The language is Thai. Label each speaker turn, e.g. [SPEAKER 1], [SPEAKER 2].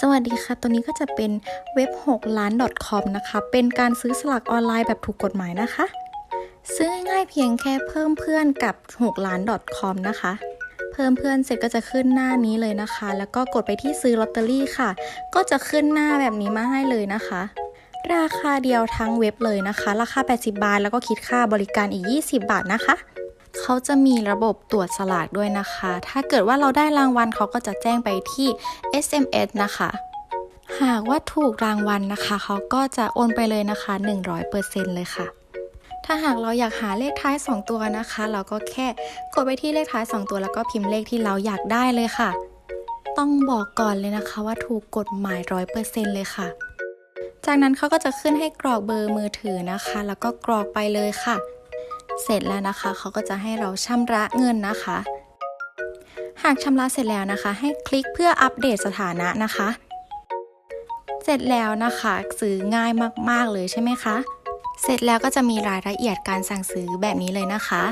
[SPEAKER 1] สวัสดีค่ะ ตัวนี้ก็จะเป็นเว็บ6ล้าน .com นะคะ เป็นการซื้อสลากออนไลน์แบบถูกกฎหมายนะคะ ซื้อง่ายเพียงแค่เพิ่มเพื่อนกับ6ล้าน .com นะคะ เพิ่มเพื่อนเสร็จก็จะขึ้นหน้านี้เลยนะคะ แล้วก็กดไปที่ซื้อลอตเตอรี่ค่ะ ก็จะขึ้นหน้าแบบนี้มาให้เลยนะคะ ราคาเดียวทั้งเว็บเลยนะคะ ราคา 80 บาท แล้วก็คิดค่าบริการอีก 20 บาทนะคะ เขาจะมีระบบตรวจสลากด้วยนะคะ ถ้าเกิดว่าเราได้รางวัลเขาก็จะแจ้งไปที่ SMS นะคะ หากว่าถูกรางวัลนะคะ เขาก็จะโอนไปเลยนะคะ 100%เลยค่ะ ถ้าหากเราอยากหาเลขท้าย 2 ตัวนะคะ เราก็แค่กดไปที่เลขท้าย 2 ตัว แล้วก็พิมพ์เลขที่เราอยากได้เลยค่ะ ต้องบอกก่อนเลยนะคะ ว่าถูกกฎหมาย 100%เลยค่ะ จากนั้นเขาก็จะขึ้นให้กรอกเบอร์มือถือนะคะ แล้วก็กรอกไปเลยค่ะ เสร็จแล้วนะคะเขาก็จะให้เราชำระเงินนะคะ หากชำระเสร็จแล้วนะคะ ให้คลิกเพื่ออัปเดตสถานะนะคะ เสร็จแล้วนะคะซื้อง่ายมากๆเลยใช่ไหมคะ เสร็จแล้วก็จะมีรายละเอียดการสั่งซื้อแบบนี้เลยนะคะ